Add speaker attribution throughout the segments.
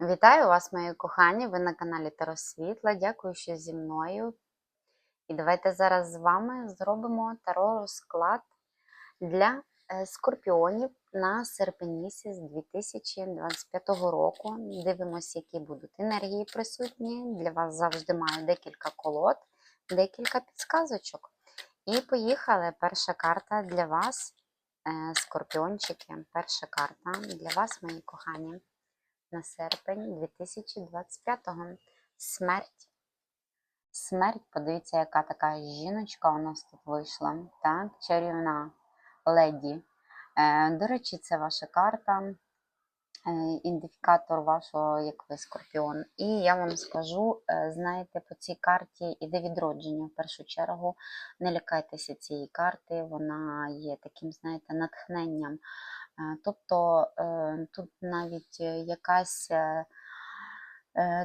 Speaker 1: Вітаю вас, мої кохані! Ви на каналі Таро Світла. Дякую, що зі мною. І давайте зараз з вами зробимо таро розклад для е, скорпіонів на серпень місяць 2025 року. Дивимося, які будуть енергії присутні. Для вас завжди маю декілька колод, декілька підсказочок. І поїхали. Перша карта для вас, е, скорпіончики. Перша карта для вас, мої кохані на серпень 2025-го. Смерть. Смерть, подивіться, яка така жіночка у нас тут вийшла. Так, чарівна леді. Е, До речі, це ваша карта, е, ідентифікатор вашого, як ви скорпіон. І я вам скажу, е, знаєте, по цій карті іде відродження. В першу чергу не лякайтеся цієї карти, вона є таким, знаєте, натхненням. Е, Тобто е, тут навіть е, якась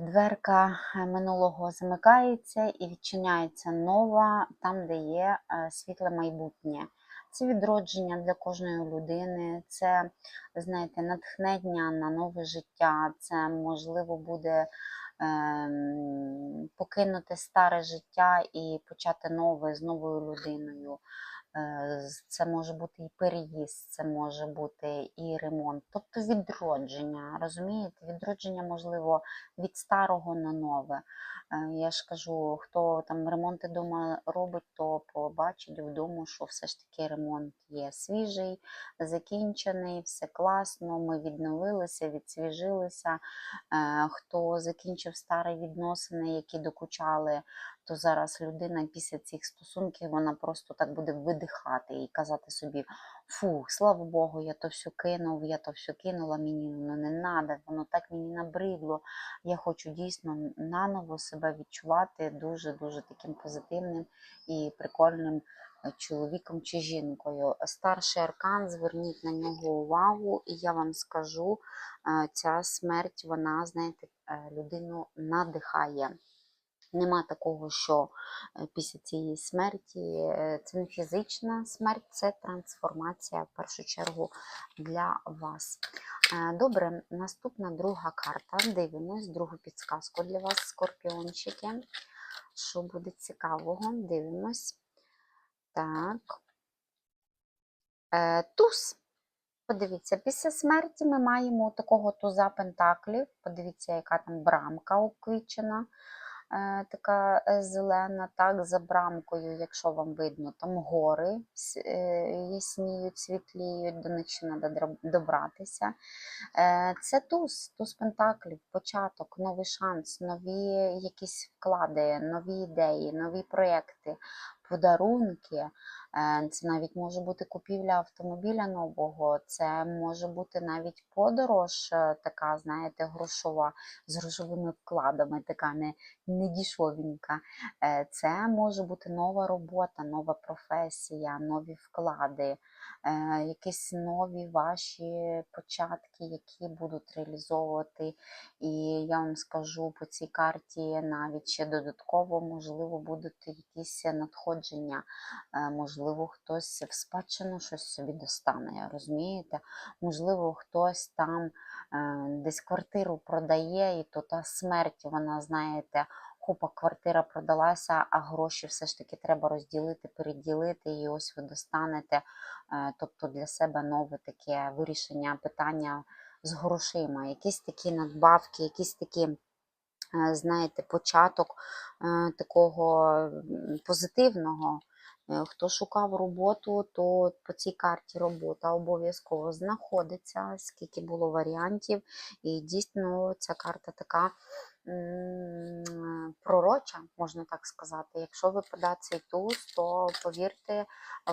Speaker 1: дверка минулого замикається і відчиняється нова, там, де є світле майбутнє. Це відродження для кожної людини, це, знаєте, натхнення на нове життя, це можливо буде ем, покинути старе життя і почати нове з новою людиною. Е, Це може бути і переїзд, це може бути і ремонт, тобто відродження. Розумієте, відродження можливо від старого на нове. Е, Я ж кажу, хто там ремонти вдома робить, то побачить вдома, що все ж таки ремонт є свіжий, закінчений, все класно. Ми відновилися, відсвіжилися. Е, Хто закінчив старі відносини, які докучали, то зараз людина після цих стосунків вона просто так буде видихати і казати собі: фух, слава Богу, я то все кинув, я то все кинула, мені воно не надо, воно так мені набридло. Я хочу дійсно наново себе відчувати дуже-дуже таким позитивним і прикольним е, чоловіком чи жінкою. Старший аркан, зверніть на нього увагу, і я вам скажу, е, ця смерть, вона, знаєте, е, людину надихає. Нема такого, що е, після цієї смерті е, це не фізична смерть, це трансформація в першу чергу для вас. Е, Добре, наступна друга карта. Дивимось, другу підсказку для вас, скорпіончики. Що буде цікавого? Дивимось. Так. Туз. Подивіться, після смерті ми маємо такого туза пентаклів. Подивіться, яка там брамка уквічена, е, така е, зелена. Так, за брамкою, якщо вам видно, там гори е, ясніють, світліють, до них ще треба добратися. Е, Це туз, туз пентаклів, початок, новий шанс, нові якісь вклади, нові ідеї, нові проекти, подарунки. Е, Це навіть може бути купівля автомобіля нового, це може бути навіть подорож, е, така, знаєте, грошова, з грошовими вкладами, така не, не дішовенька. Е, Це може бути нова робота, нова професія, нові вклади, е, якісь нові ваші початки, які будуть реалізовувати. І я вам скажу по цій карті навіть ще додатково, можливо, будуть якісь надходження. Е, Можливо, хтось в спадщину щось собі достане, розумієте? Можливо, хтось там е, десь квартиру продає, і то та смерть, вона, знаєте, хопа, квартира продалася, а гроші все ж таки треба розділити, переділити, і ось ви достанете. Е, Тобто для себе нове таке вирішення питання з грошима, якісь такі надбавки, якісь такі. е, Знаєте, початок е, такого позитивного. Е, Хто шукав роботу, то по цій карті робота обов'язково знаходиться, скільки було варіантів. І дійсно ця карта така пророча, можна так сказати. Якщо випадає цей туз, то повірте,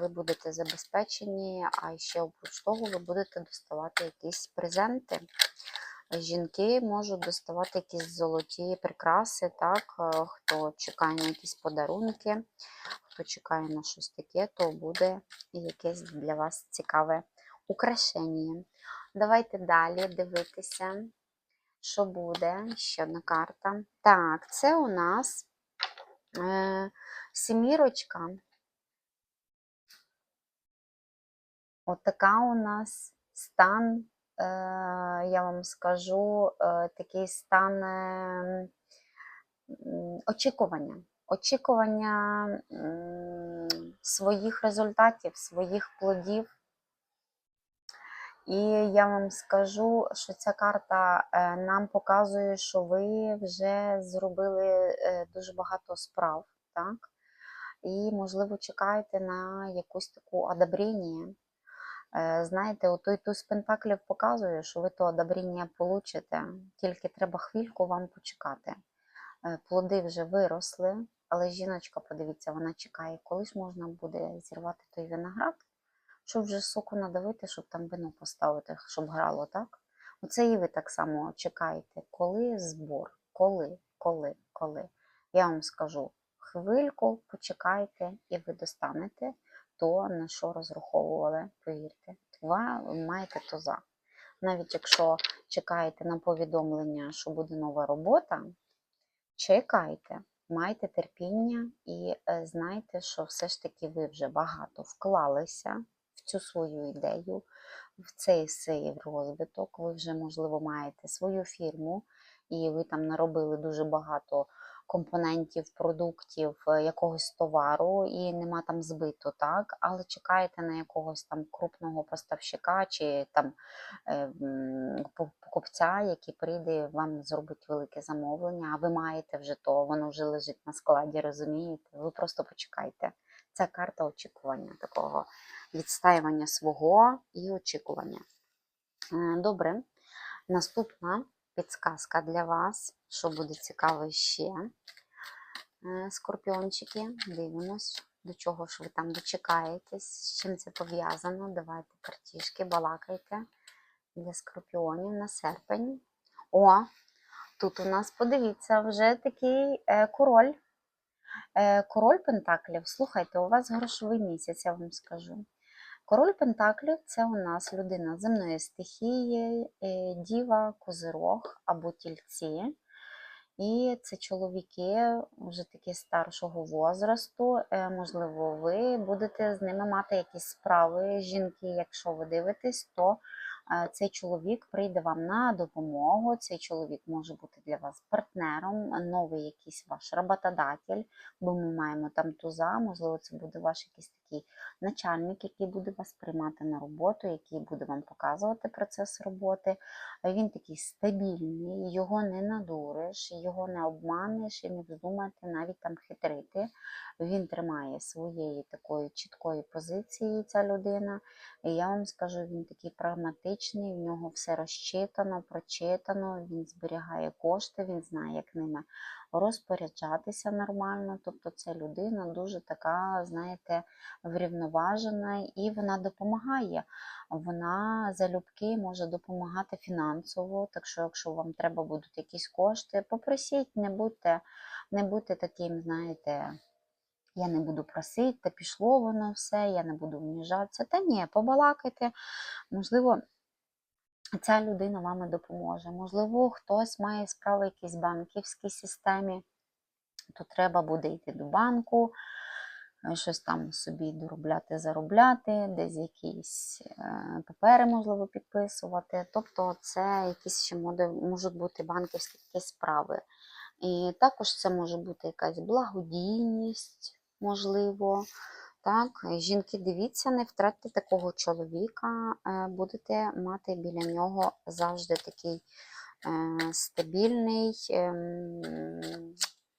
Speaker 1: ви будете забезпечені, а ще опруч того, ви будете доставати якісь презенти. Жінки можуть доставати якісь золоті прикраси, так, е, хто чекає на якісь подарунки, хто чекає на щось таке, то буде якесь для вас цікаве украшення. Давайте далі дивитися, що буде. Ще одна карта. Так, це у нас е, сімірочка. От така у нас стан я вам скажу, е, такий стан е, очікування. Очікування своїх результатів, своїх плодів. І я вам скажу, що ця карта е, нам показує, що ви вже зробили е, дуже багато справ, так? І, можливо, чекаєте на якусь таку одобрення. Е, Знаєте, отой туз пентаклів показує, що ви то одобрення получите, тільки треба хвильку вам почекати. Плоди вже виросли, але жіночка, подивіться, вона чекає, коли ж можна буде зірвати той виноград, щоб вже соку надавити, щоб там вино поставити, щоб грало, так? Оце і ви так само чекаєте, коли збор, коли, коли, коли. Я вам скажу, хвильку почекайте, і ви достанете то, на що розраховували, повірте. Ви маєте туза. Навіть якщо чекаєте на повідомлення, що буде нова робота, чекайте, майте терпіння і е, знайте, що все ж таки ви вже багато вклалися в цю свою ідею, в цей свій розвиток. Ви вже, можливо, маєте свою фірму, і ви там наробили дуже багато компонентів, продуктів, е, якогось товару, і нема там збиту, так? Але чекаєте на якогось там крупного поставщика чи там е, покупця, який прийде вам зробить велике замовлення, а ви маєте вже то, воно вже лежить на складі, розумієте? Ви просто почекайте. Це карта очікування такого відстаювання свого і очікування. Е, Добре, наступна підсказка для вас, що буде цікаво ще. Е, Скорпіончики, дивимось, до чого ж ви там дочекаєтесь, з чим це пов'язано. Давайте картішки, балакайте для скорпіонів на серпень. О, тут у нас, подивіться, вже такий е, король. Е, король Пентаклів. Слухайте, у вас грошовий місяць, я вам скажу. Король Пентаклів це у нас людина земної стихії, діва, козирог або тільці. І це чоловіки вже такі старшого возрасту. Е, Можливо, ви будете з ними мати якісь справи. Жінки, якщо ви дивитесь, то е, цей чоловік прийде вам на допомогу. Цей чоловік може бути для вас партнером, новий якийсь ваш роботодатель, бо ми маємо там туза, можливо, це буде ваш якийсь такий начальник, який буде вас приймати на роботу, який буде вам показувати процес роботи. Він такий стабільний, його не надуриш, його не обманеш і не вздумаєте навіть там хитрити. Він тримає своєї такої чіткої позиції, ця людина. І я вам скажу, він такий прагматичний, в нього все розчитано, прочитано, він зберігає кошти, він знає, як ними розпоряджатися нормально. Тобто це людина дуже така, знаєте, врівноважена і вона допомагає. Вона залюбки може допомагати фінансово. Так що, якщо вам треба будуть якісь кошти, попросіть, не будьте, не будьте таким, знаєте. Я не буду просити, та пішло воно все, я не буду вніжатися. Та ні, побалакайте. Можливо, ця людина вам допоможе. Можливо, хтось має справи в якійсь банківській системі, то треба буде йти до банку, е, щось там собі доробляти, заробляти, десь якісь е, папери, можливо, підписувати. Тобто, це якісь ще можуть бути банківські якісь справи. І також це може бути якась благодійність, можливо. Так, жінки, дивіться, не втратьте такого чоловіка, е, будете мати біля нього завжди такий е, стабільний, ем,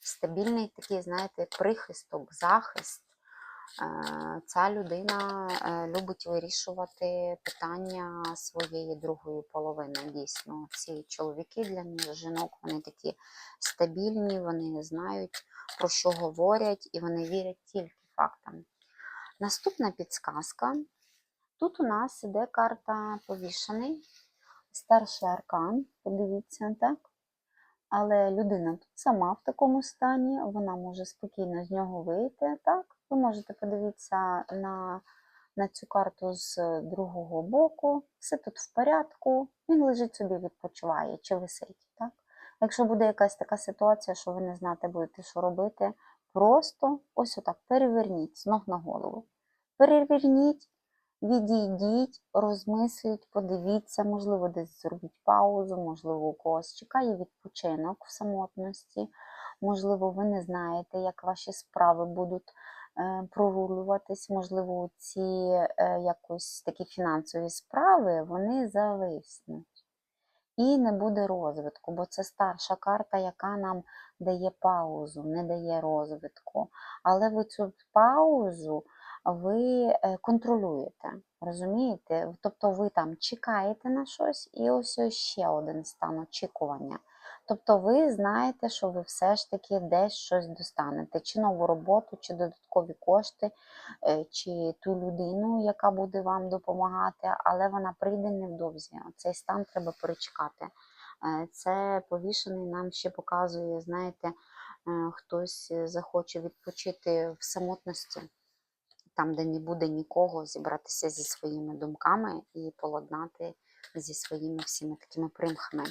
Speaker 1: стабільний такий, знаєте, прихисток, захист. Е, Ця людина любить вирішувати питання своєї другої половини. Дійсно, ці чоловіки для жінок, вони такі стабільні, вони знають, про що говорять, і вони вірять тільки фактам. Наступна підсказка. Тут у нас іде карта повішений, старший аркан, подивіться, так? Але людина тут сама в такому стані, вона може спокійно з нього вийти. так? Ви можете подивитися на, на цю карту з другого боку. Все тут в порядку, він лежить собі, відпочиває чи висить. так? Якщо буде якась така ситуація, що ви не знаєте будете, що робити, просто ось отак переверніть з ног на голову. Переверніть, відійдіть, розмисліть, подивіться, можливо, десь зробіть паузу, можливо, у когось чекає відпочинок в самотності, можливо, ви не знаєте, як ваші справи будуть е, прорулюватись, можливо, ці е, якось такі фінансові справи вони зависнуть. І не буде розвитку, бо це старша карта, яка нам дає паузу, не дає розвитку. Але ви цю паузу ви е, контролюєте, розумієте? Тобто ви там чекаєте на щось, і ось ось ще один стан очікування. Тобто ви знаєте, що ви все ж таки десь щось достанете, чи нову роботу, чи додаткові кошти, е, чи ту людину, яка буде вам допомагати, але вона прийде невдовзі. Цей стан треба перечекати. Е, Це повішений нам ще показує, знаєте, е, хтось захоче відпочити в самотності, там, де не буде нікого, зібратися зі своїми думками і поладнати зі своїми всіми такими примхами.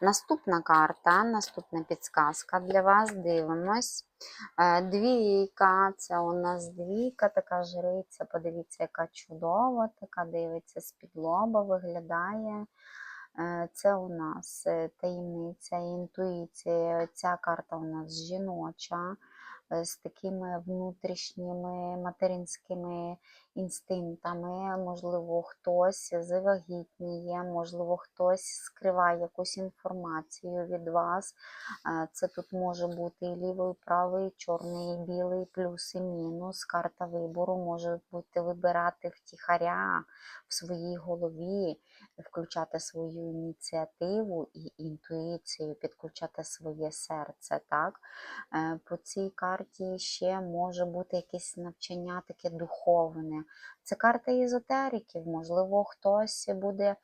Speaker 1: Наступна карта, наступна підсказка для вас. Дивимось. Е, Двійка, це у нас двійка, така жриця. Подивіться, яка чудова, така дивиться з-під лоба, виглядає. Е, Це у нас е, таємниця, інтуїція. Ця карта у нас жіноча, з такими внутрішніми материнськими інстинктами. Можливо, хтось завагітніє, можливо, хтось скриває якусь інформацію від вас. Е, Це тут може бути і лівий, і правий, і чорний, і білий, плюс і мінус. Карта вибору може бути вибирати втіхаря в своїй голові, включати свою ініціативу і інтуїцію, підключати своє серце. Так? Е, По цій карті ще може бути якесь навчання таке духовне. Це карта езотериків, можливо, хтось буде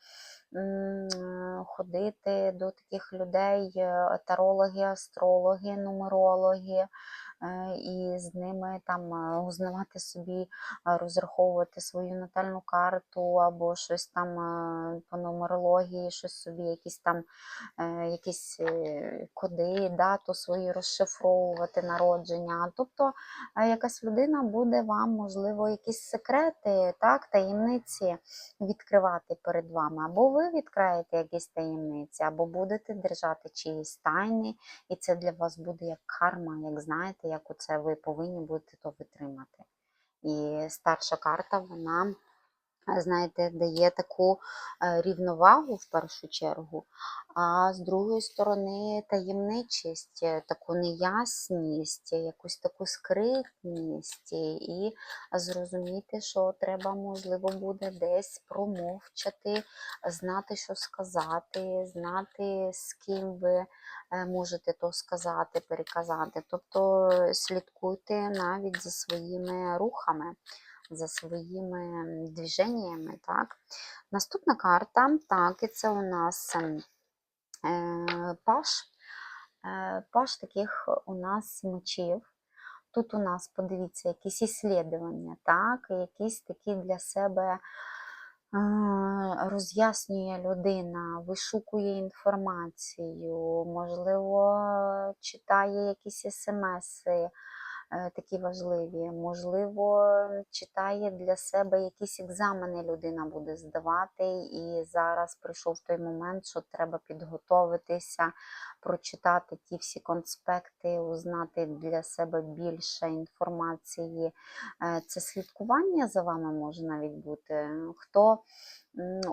Speaker 1: ходити до таких людей, е, тарологи, астрологи, нумерологи, і з ними там е, узнавати собі, е, розраховувати свою натальну карту або щось там е, по нумерології, щось собі, якісь там е, якісь е, коди, дату свою розшифровувати народження. Тобто е, якась людина буде вам, можливо, якісь секрети, так, таємниці відкривати перед вами. Або ви відкриєте якісь таємниці, або будете держати чиїсь тайни, і це для вас буде як карма, як знаєте, як оце ви повинні будете то витримати. І старша карта, вона, знаєте, дає таку е, рівновагу в першу чергу, а з другої сторони таємничість, е, таку неясність, якусь таку скритність, і зрозуміти, що треба, можливо, буде десь промовчати, знати, що сказати, знати, з ким ви е, можете то сказати, переказати. Тобто е, слідкуйте навіть за своїми рухами, за своїми движеннями. Так? Наступна карта, так, і це у нас ем, е, паш. Е, Паш таких у нас мечів. Тут у нас, подивіться, якісь іслідування, так, якісь такі для себе е, роз'яснює людина, вишукує інформацію, можливо, читає якісь смси е, такі важливі, можливо, читає для себе якісь екзамени людина буде здавати, і зараз прийшов той момент, що треба підготовитися, прочитати ті всі конспекти, узнати для себе більше інформації. Е, Це слідкування за вами може навіть бути. Хто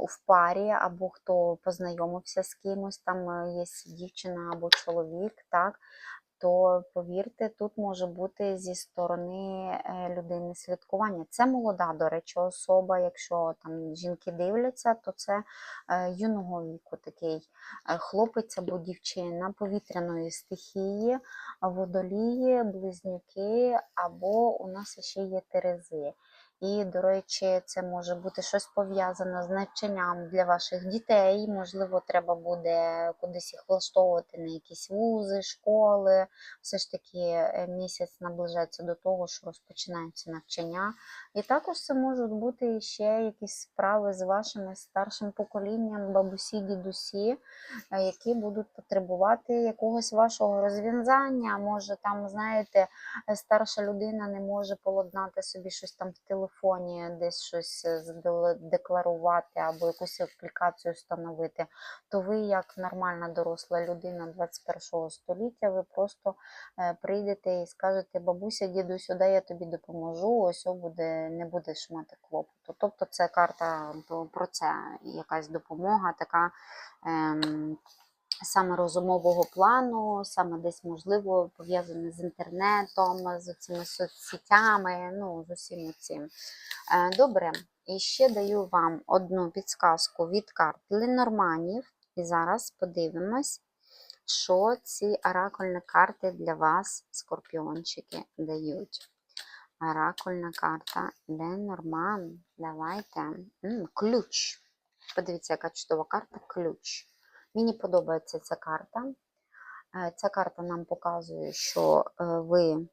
Speaker 1: в парі, або хто познайомився з кимось, там е, є дівчина або чоловік, так, то повірте, тут може бути зі сторони е, людини святкування. Це молода, до речі, особа. Якщо там жінки дивляться, то це е, юного віку такий е, хлопець або дівчина повітряної стихії, водолії, близнюки, або у нас ще є терези. І, до речі, це може бути щось пов'язане з навчанням для ваших дітей. Можливо, треба буде кудись їх влаштовувати на якісь вузи, школи. Все ж таки е, місяць наближається до того, що розпочинається навчання. І також це можуть бути ще якісь справи з вашими старшим поколінням, бабусі, дідусі, е, які будуть потребувати якогось вашого розв'язання. Може, там, знаєте, старша людина не може поладнати собі щось там в телефоні десь щось е, декларувати або якусь аплікацію встановити, то ви, як нормальна доросла людина 21 століття, ви просто е, прийдете і скажете, бабуся, дідусь, дай я тобі допоможу, ось буде, не будеш мати клопоту. Тобто це карта про це, якась допомога, така. Ем, саме розумового плану, саме десь, можливо, пов'язане з інтернетом, з цими соцсетями, ну, з усім цим. Е, Добре, і ще даю вам одну підсказку від карт Ленорманів. І зараз подивимось, що ці оракульні карти для вас, скорпіончики, дають. Оракульна карта Ленорман. Давайте. М, ключ. Подивіться, яка чудова карта ключ. Мені подобається ця карта. Е, Ця карта нам показує, що е, ви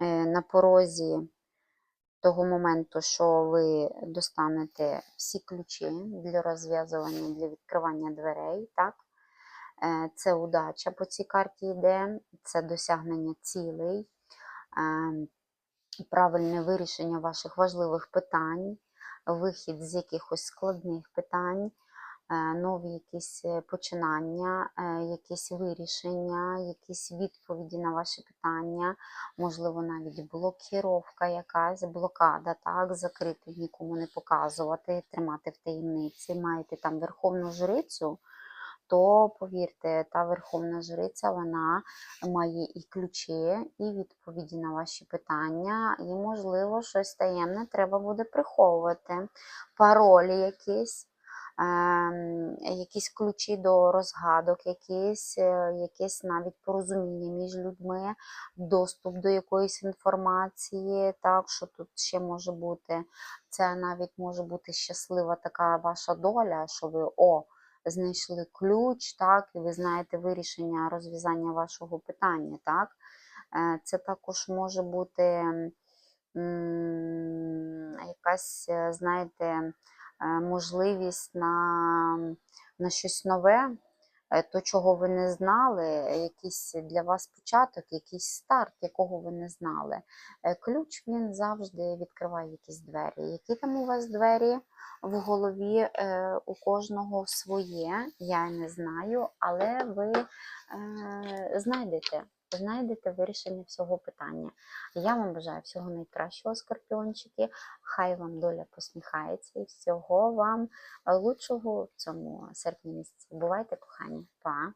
Speaker 1: е, на порозі того моменту, що ви достанете всі ключі для розв'язування, для відкривання дверей. Так? Це удача по цій карті йде, це досягнення цілей, правильне вирішення ваших важливих питань, вихід з якихось складних питань нові якісь е, починання, е, якісь вирішення, якісь відповіді на ваші питання, можливо, навіть блокіровка якась, блокада, так, закрити, нікому не показувати, тримати в таємниці. Маєте там верховну жрицю, то повірте, та верховна жриця вона має і ключі, і відповіді на ваші питання, і, можливо, щось таємне треба буде приховувати, паролі якісь якісь ключі до розгадок, якісь, е, якесь навіть порозуміння між людьми, доступ до якоїсь інформації, так, що тут ще може бути. Це навіть може бути щаслива така ваша доля, що ви о, знайшли ключ, так, і ви знаєте вирішення розв'язання вашого питання. так. Е, Це також може бути якась, е, знаєте, можливість на, на щось нове, е, то, чого ви не знали, якийсь для вас початок, якийсь старт, якого ви не знали. Е, Ключ він завжди відкриває якісь двері. Які там у вас двері в голові е, у кожного своє, я не знаю, але ви е, знайдете. Вирішення всього питання. Я вам бажаю всього найкращого, скорпіончики. Хай вам доля посміхається і всього вам лучшого в цьому серпні місяці. Бувайте, кохані. Па!